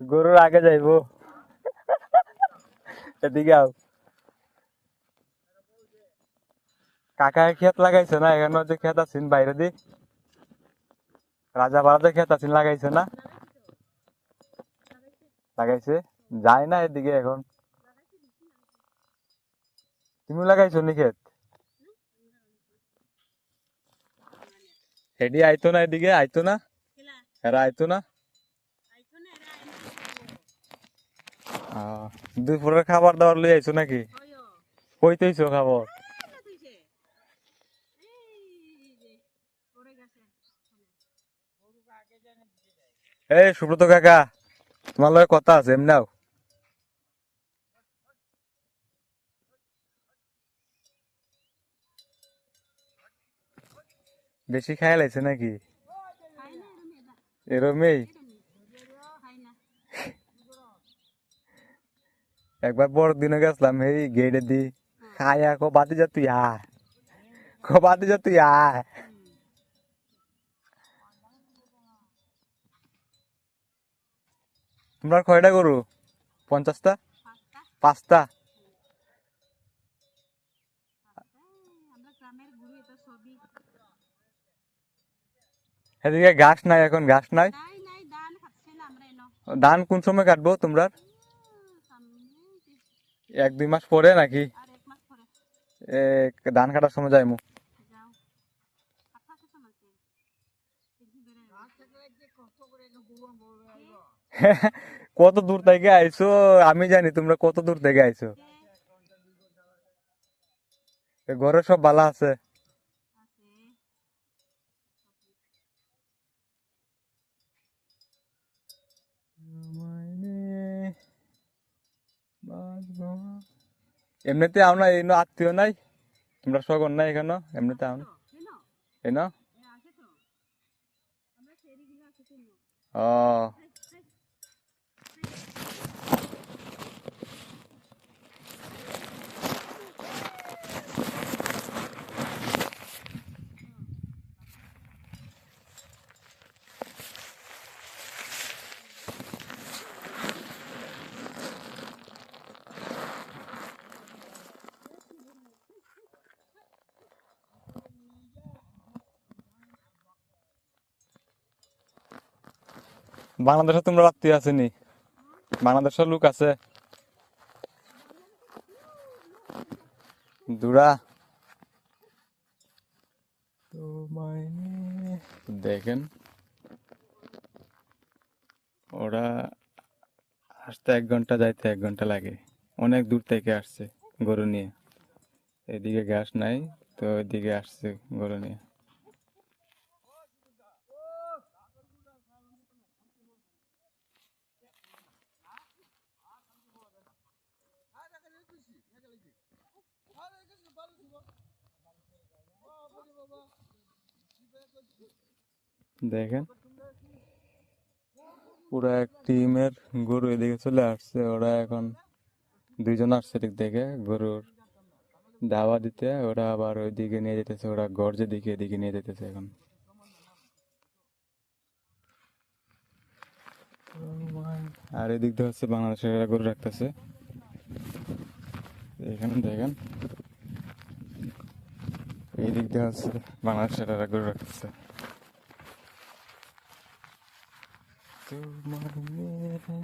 গরুর আগে যাইবো। এদিকে আও। কাকা খেত লাগাইছে না? এখানে যে খেত আছেন বাইরে দি। রাজা পাড়াতে ক্ষেত আছেন লাগাইছে না? লাগাইছে? যায় না এদিকে এখন। তুমি লাগাইছো নি খেত হেডি আইতো না এদিকে? আইতো না? এরা আইতো না? দুপুরের খাবার দাবার লই আইছো নাকি? কই তৈছো খাবার? এই সুব্রত কাকা তোমার লগে কথা আছে এমনাও বেশি খাই লাইছে নাকি? এরমেই? একবার বড় দিনে গেছিলাম এই গেটে দি খায়া কো বাতি যা তুই আয়। কো বাতি যা তুই আয়। তোমরা কয়টা গরু? পঞ্চাশটা? পাঁচটা? এদিকে ঘাস নাই এখন ঘাস নাই? ধান কোন সময় কাটবো তোমরা এক দুই মাস পরে নাকি? এ, ধান কাটার সময় যাইমু? কত দূর থেকে আইছো? আমি জানি তোমরা কত দূর থেকে আইছো? ঘরে সব ভালো আছে। এমনিতে আমরা এই আত্মীয় নাই। তোমরা সগন নাই এখানে এমনিতে আও না? ও। বাংলাদেশে তোমরা আত্মীয় আসেনি বাংলাদেশের লোক আছে। দূরা। দেখেন। ওরা আসতে এক ঘণ্টা যাইতে এক ঘণ্টা লাগে। অনেক দূর থেকে আসছে গরু নিয়ে। এদিকে গ্যাস নাই তো এদিকে আসছে গরু নিয়ে। দেখেন। পুরো এক টিমের গরু এদিকে চলে আসছে। ওরা এখন দুইজন আসছে দিক থেকে গরুর দাওয়া দিতে। ওরা আবার ওইদিকে নিয়ে যেতেছে। ওরা গর্জে দিকে এদিকে নিয়ে যেতেছে এখন। আর এদিক দিয়ে হচ্ছে বাংলাদেশের গরু রাখতেছে এখানে দেখেন। এই দিক দিয়ে হচ্ছে বাংলাদেশের এরা গরু রাখতেছে। তোমার মেরে